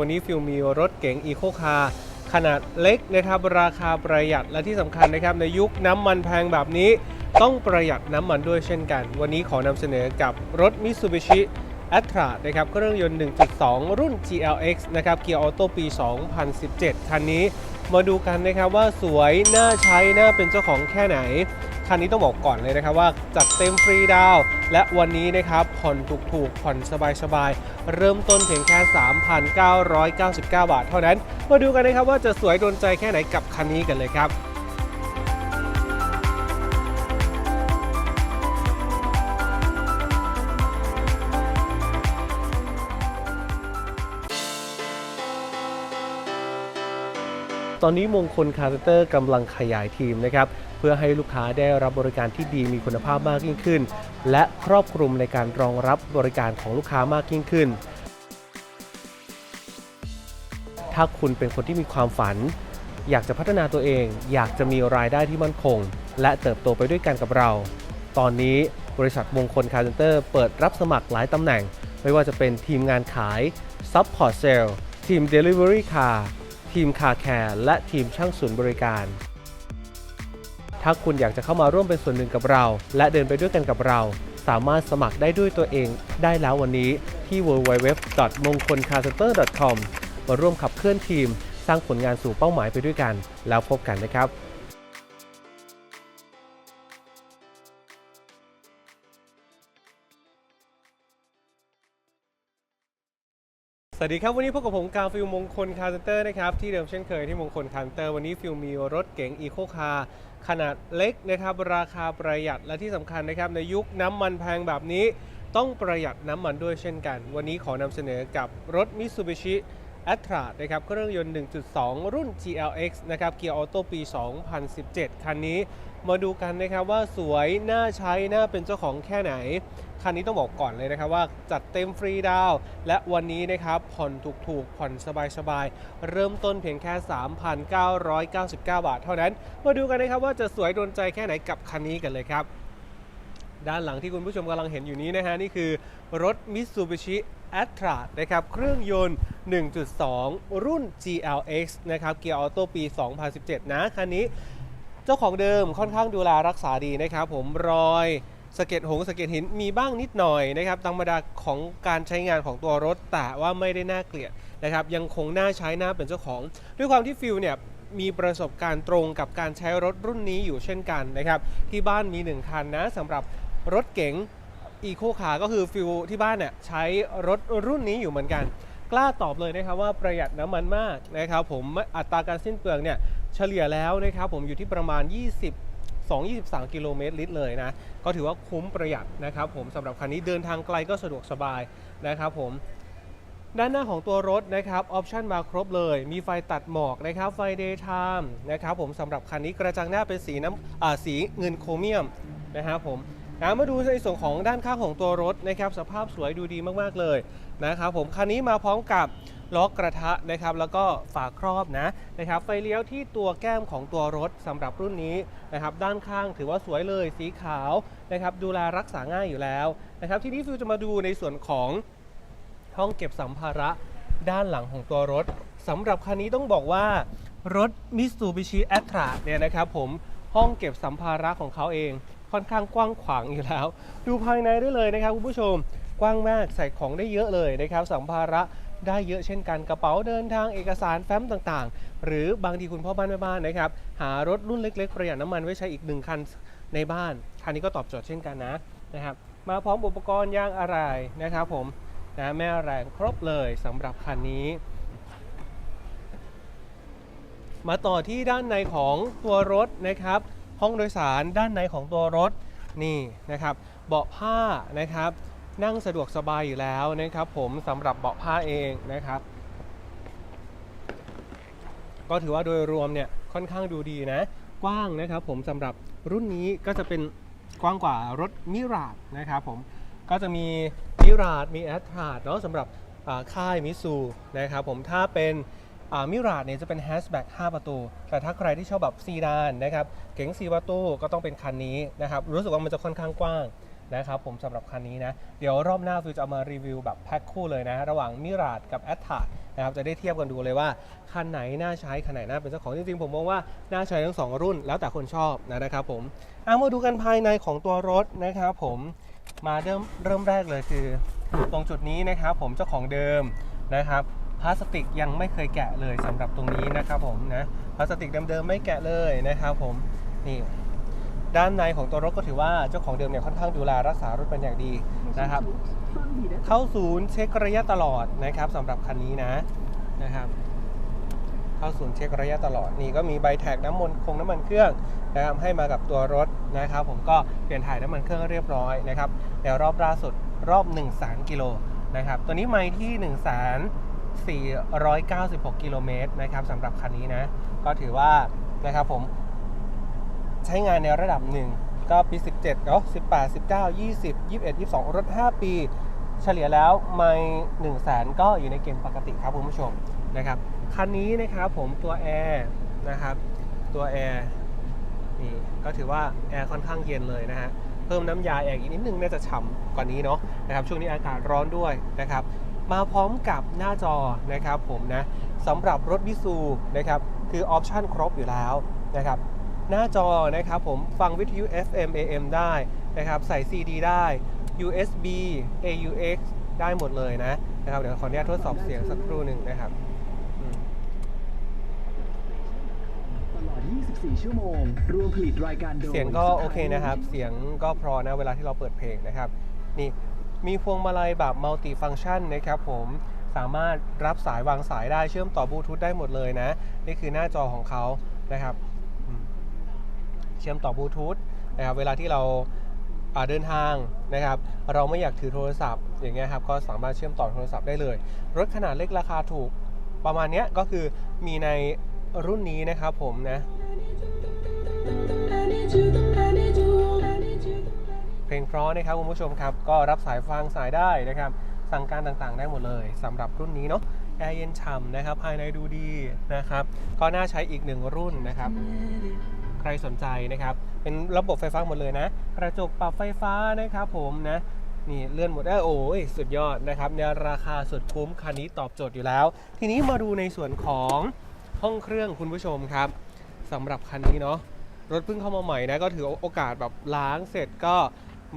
วันนี้ฟิลมีรถเก๋งอีโคคาร์ขนาดเล็กนะครับราคาประหยัดและที่สำคัญนะครับในยุคน้ำมันแพงแบบนี้ ต้องประหยัดน้ำมันด้วยเช่นกัน วันนี้ขอนำเสนอกับรถ Mitsubishi a t t r a นะครับเครื่องยนต์ 1.2 รุ่น GLX นะครับเกียร์ออโต้ปี 2017 คันนี้มาดูกันนะครับว่าสวยน่าใช้น่าเป็นเจ้าของแค่ไหน คันนี้ต้องบอกก่อนเลยนะครับว่าจัดเต็มฟรีดาว และวันนี้นะครับผ่อนถูกๆผ่อนสบายๆ เริ่มต้นเพียงแค่ 3,999 บาท เท่านั้น มาดูกันนะครับว่าจะสวยโดนใจแค่ไหนกับคันนี้กันเลยครับตอนนี้มงคลคาร์เตอร์กำลังขยายทีมนะครับ พื่อให้ลูกค้าได้รับบริการที่ดีมีคุณภาพมากยิ่งขึ้น และครอบคลุมในการรองรับบริการของลูกค้ามากยิ่งขึ้น ถ้าคุณเป็นคนที่มีความฝัน อยากจะพัฒนาตัวเอง อยากจะมีรายได้ที่มั่นคง และเติบโตไปด้วยกันกับเรา ตอนนี้บริษัทมงคลคาร์เตอร์เปิดรับสมัครหลายตำแหน่ง ไม่ว่าจะเป็นทีมงานขาย Support Sale ทีม Delivery Car ทีม Car Care และทีมช่างศูนย์บริการ ถ้าคุณอยากจะเข้ามาร่วมเป็นส่วนหนึ่งกับเรา และเดินไปด้วยกันกับเรา สามารถสมัครได้ด้วยตัวเองได้แล้ววันนี้ที่ www.mongkolcarcenter.com มาร่วมขับเคลื่อนทีม สร้างผลงานสู่เป้าหมายไปด้วยกัน แล้วพบกันนะครับสวัสดีครับวันนี้พบกับผมกาวฟิลมงคลคาร์เซนเตอร์นะครับที่เดิมเช่นเคยที่มงคลคาร์เซนเตอร์วันนี้ฟิลมีรถเก๋งอีโคคาร์ ขนาดเล็กนะครับราคาประหยัดและที่สำคัญนะครับในยุคน้ำมันแพงแบบนี้ ต้องประหยัดน้ำมันด้วยเช่นกัน วันนี้ขอนำเสนอกับรถ Mitsubishi a t r a นะครับเครื่องยนต์ 1.2 รุ่น GLX นะครับเกียร์ออโต้ปี 2017 คันนี้มาดูกันนะครับว่าสวย น่าใช้ น่าเป็นเจ้าของแค่ไหน คันนี้ต้องบอกก่อนเลยนะครับว่าจัดเต็มฟรีดาว และวันนี้นะครับผ่อนถูกๆ ผ่อนสบายๆ เริ่มต้นเพียงแค่ 3,999 บาทเท่านั้น มาดูกันนะครับว่าจะสวยโดนใจแค่ไหนกับคันนี้กันเลยครับ ด้านหลังที่คุณผู้ชมกำลังเห็นอยู่นี้นะฮะนี่คือรถ Mitsubishi a t t r a นะครับเครื่องยนต์ 1.2 รุ่น GLX นะครับเกียร์ออโต้ปี 2017 นะคันนี้เจ้าของเดิมค่อนข้างดูแลรักษาดีนะครับ ผมรอยสะเก็ดหงสะเก็ดหินมีบ้างนิดหน่อยนะครับธรรมดาของการใช้งานของตัวรถแต่ว่าไม่ได้น่าเกลียดนะครับยังคงน่าใช้น่าเป็นเจ้าของ ด้วยความที่ฟิลเนี่ยมีประสบการณ์ตรงกับการใช้รถรุ่นนี้อยู่เช่นกันนะครับที่บ้านมี 1 คันนะสำหรับรถเก๋ง อีโคคาร์ก็คือฟิลที่บ้านเนี่ยใช้รถรุ่นนี้อยู่เหมือนกัน กล้าตอบเลยนะครับว่าประหยัดน้ำมันมากนะครับผมอัตราการสิ้นเปลืองเนี่ยเฉลี่ยแล้วนะครับผมอยู่ที่ประมาณ 20 2-23 กิโลเมตรลิตรเลยนะ ก็ถือว่าคุ้มประหยัดนะครับผมสำหรับคันนี้เดินทางไกลก็สะดวกสบายนะครับผมด้านหน้าของตัวรถนะครับออปชันมาครบเลย มีไฟตัดหมอกนะครับไฟ daytime นะครับผมสำหรับคันนี้กระจังหน้าเป็นสีน้ำสีเงินโครเมียมนะครับผม นะมาดูในส่วนของด้านข้างของตัวรถนะครับสภาพสวยดูดีมากๆเลยนะครับผมคันนี้มาพร้อมกับล้อกระทะนะครับแล้วก็ฝาครอบนะนะครับไฟเลี้ยวที่ตัวแก้มของตัวรถสำหรับรุ่นนี้นะครับด้านข้างถือว่าสวยเลยสีขาวนะครับดูแลรักษาง่ายอยู่แล้วนะครับทีนี้ฟิวจะมาดูในส่วนของห้องเก็บสัมภาระด้านหลังของตัวรถสำหรับคันนี้ต้องบอกว่ารถ Mitsubishi a t t r a เนี่ยนะครับผมห้องเก็บสัมภาระของเขาเอง ค่อนข้างกว้างขวางอยู่แล้ว ดูภายในได้เลยนะครับคุณผู้ชมกว้างมากใส่ของได้เยอะเลยนะครับสัมภาระได้เยอะเช่นกันกระเป๋าเดินทางเอกสารแฟ้มต่างๆ หรือบางทีคุณพ่อบ้านแม่บ้านนะครับ หารถรุ่นเล็กๆประหยัดน้ำมันไว้ใช้อีกหนึ่งคันในบ้านคันนี้ก็ตอบโจทย์เช่นกันนะนะครับ มาพร้อมอุปกรณ์ยางอะไรนะครับผมนะแม่แรงครบเลยสำหรับคันนี้ มาต่อที่ด้านในของตัวรถนะครับ ห้องโดยสารด้านในของตัวรถนี่นะครับเบาะผ้านะครับ นั่งสะดวกสบายอยู่แล้วนะครับ ผมสำหรับเบาะผ้าเองนะครับ ก็ถือว่าโดยรวมเนี่ยค่อนข้างดูดีนะ กว้างนะครับ ผมสำหรับรุ่นนี้ก็จะเป็นกว้างกว่ารถมิราดนะครับผมก็จะมีมิราดมีแอตทราดเนาะสำหรับค่ายมิซูนะครับผมถ้าเป็น มิราดเนี่ยจะเป็นแฮชแบ็ก5ประตู แต่ถ้าใครที่ชอบแบบซีดานนะครับเก๋ง4ประตูก็ต้องเป็นคันนี้นะครับรู้สึกว่ามันจะค่อนข้างกว้างนะครับผมสำหรับคันนี้นะ เดี๋ยวรอบหน้าฟิวจะเอามารีวิวแบบแพ็คคู่เลยนะ ระหว่างมิราดกับแอตทานะครับจะได้เทียบกันดูเลยว่า คันไหนน่าใช้ คันไหนน่าเป็นเจ้าของจริงๆ ผมมองว่า น่าใช้ทั้งสองรุ่นแล้วแต่คนชอบนะครับผมเอามาดูกันภายในของตัวรถนะครับผมมาเริ่มเริ่มแรกเลยคือ ตรงจุดนี้นะครับผมเจ้าของเดิมนะครับ พลาสติกยังไม่เคยแกะเลยสำหรับตรงนี้นะครับผมนะพลาสติกเดิมๆไม่แกะเลยนะครับผมนี่ด้านในของตัวรถก็ถือว่าเจ้าของเดิมเนี่ยค่อนข้างดูแลรักษารถเป็นอย่างดีนะครับ เข้าศูนย์เช็คระยะตลอดนะครับสำหรับคันนี้นะนะครับ เข้าศูนย์เช็คระยะตลอดนี่ก็มีใบแท็กน้ำมันคงน้ำมันเครื่องนะครับให้มากับตัวรถนะครับ ผมก็เปลี่ยนถ่ายน้ำมันเครื่องเรียบร้อยนะครับแล้วรอบล่าสุดรอบ1 0 0 0 0กิโลนะครับตัวนี้ไม่ที่1 4 496 กิโลเมตรนะครับสำหรับคันนี้นะ ก็ถือว่านะครับผมใช้งานในระดับหนึ่งก็ปี 17เนาะ18 19 20 21 22 รถ 5 ปี เฉลี่ยแล้วไม่1 0 0 0 0แสนก็อยู่ในเกณฑ์ปกติครับคุณผู้ชมนะครับคันนี้นะครับผมตัวแอร์นะครับตัวแอร์นี่ก็ถือว่าแอร์ค่อนข้างเย็นเลยนะฮะเพิ่มน้ำยาแอร์อีกนิดนึงน่าจะฉ่ำกว่านี้เนาะนะครับช่วงนี้อากาศร้อนด้วยนะครับ มาพร้อมกับหน้าจอนะครับผมนะสำหรับรถวิซูนะครับคือออปชันครบอยู่แล้วนะครับหน้าจอนะครับผมฟังวิทยุ FM AM ได้นะครับใส่ CD ได้ USB AUX ได้หมดเลยนะนะครับเดี๋ยวขออนุญาตทดสอบเสียงสักครู่หนึ่งนะครับอืมตลอด 24 ชั่วโมง รวมผลิตรายการโดยเสียงก็โอเคนะครับ เสียงก็เพราะนะเวลาที่เราเปิดเพลงนะครับ นี่ มีพวงมาลัยแบบมัลติฟัง c t ชันนะครับผมสามารถรับสายวางสายได้เชื่อมต่อบลูทูธได้หมดเลยนะ นี่คือหน้าจอของเขานะครับ เชื่อมต่อบลูทูธนะครับเวลาที่เราเดินทางนะครับ เราไม่อยากถือโทรศัพท์อย่างเงี้ยครับก็สามารถเชื่อมต่อโทรศัพท์ได้เลย รถขนาดเล็กราคาถูกประมาณเนี้ยก็คือมีในรุ่นนี้นะครับผมนะ งเพราะนะครับคุณผู้ชมครับ ก็รับสายฟังสายได้นะครับ สั่งการต่างๆ ได้หมดเลยสำหรับรุ่นนี้เนาะแอร์เย็นฉ่ำนะครับ ภายในดูดีนะครับ ก็น่าใช้อีกหนึ่งรุ่นนะครับ ใครสนใจนะครับ เป็นระบบไฟฟ้าหมดเลยนะ กระจกปรับไฟฟ้านะครับ ผมนะนี่เลื่อนหมดได้โอ้ยสุดยอดนะครับในราคาสุดคุ้มคันนี้ตอบโจทย์อยู่แล้ว ทีนี้มาดูในส่วนของห้องเครื่องคุณผู้ชมครับสำหรับคันนี้เนาะรถเพิ่งเข้ามาใหม่นะก็ถือโอกาสแบบล้างเสร็จก็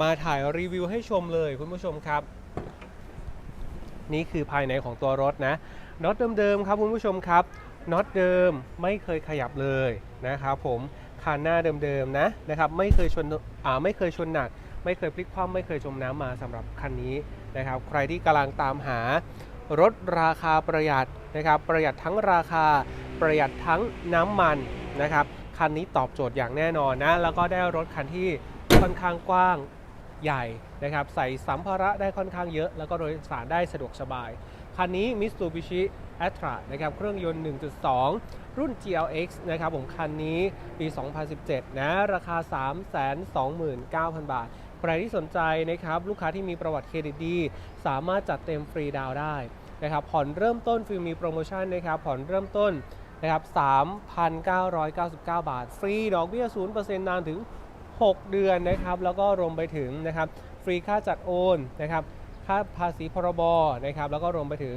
มาถ่ายรีวิวให้ชมเลยคุณผู้ชมครับ นี่คือภายในของตัวรถนะน็อตเดิมๆครับคุณผู้ชมครับน็อตเดิมไม่เคยขยับเลยนะครับผมคานหน้าเดิมๆนะนะครับไม่เคยชนอ่าไม่เคยชนหนัก ไม่เคยพลิกคว่ำไม่เคยจมน้ำมาสำหรับคันนี้นะครับ ใครที่กำลังตามหารถราคาประหยัดนะครับ ประหยัดทั้งราคาประหยัดทั้งน้ำมันนะครับคันนี้ตอบโจทย์อย่างแน่นอนนะ แล้วก็ได้รถคันที่ค่อนข้างกว้าง ใหญ่นะครับใส่สัมภาระได้ค่อนข้างเยอะ แล้วก็โดยสารได้สะดวกสบาย คันนี้ Mitsubishi a t r a นะครับเครื่องยนต์ 1.2 รุ่น GLX นะครับผมคันนี้ปี 2017 นะ ราคา 329,000 บาท ใครที่สนใจนะครับลูกค้าที่มีประวัติเครดิตดี สามารถจัดเต็มฟรีดาวได้นะครับผ่อนเริ่มต้นฟิลมีโปรโมชั่นนะครับผ่อนเริ่มต้นนะครับ3,999 บาท ฟรีดอกเบี้ย0%นานถึง 6 เดือนนะครับแล้วก็รวมไปถึงนะครับฟรีค่าจัดโอนนะครับค่าภาษีพรบนะครับแล้วก็รวมไปถึง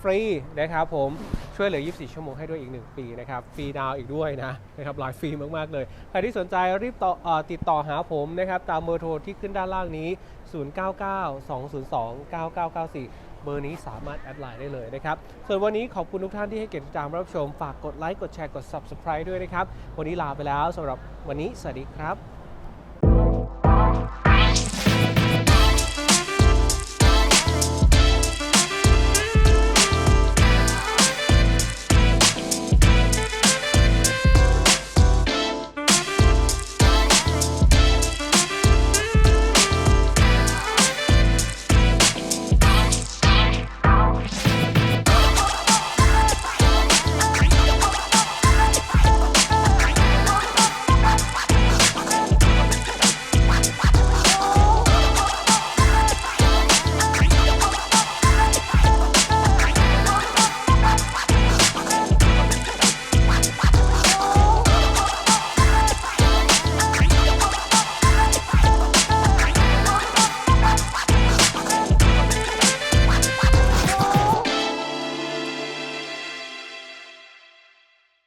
ฟรีนะครับผมช่วยเหลือ 24 ชั่วโมงให้ด้วยอีก 1 ปีนะครับฟรีดาวอีกด้วยนะนะครับหลายฟรีมาก ๆ เลย ใครที่สนใจรีบต่ออติดต่อหาผมนะครับตามเบอร์โทรที่ขึ้นด้านล่างนี้ 0992029994เบอร์นี้สามารถแอดไลน์ได้เลยนะครับ ส่วนวันนี้ขอบคุณทุกท่านที่ให้เกียรติติดตามรับชม ฝากกดไลค์ กดแชร์ กด Subscribe ด้วยนะครับ วันนี้ลาไปแล้วสำหรับวันนี้ สวัสดีครับ Bye.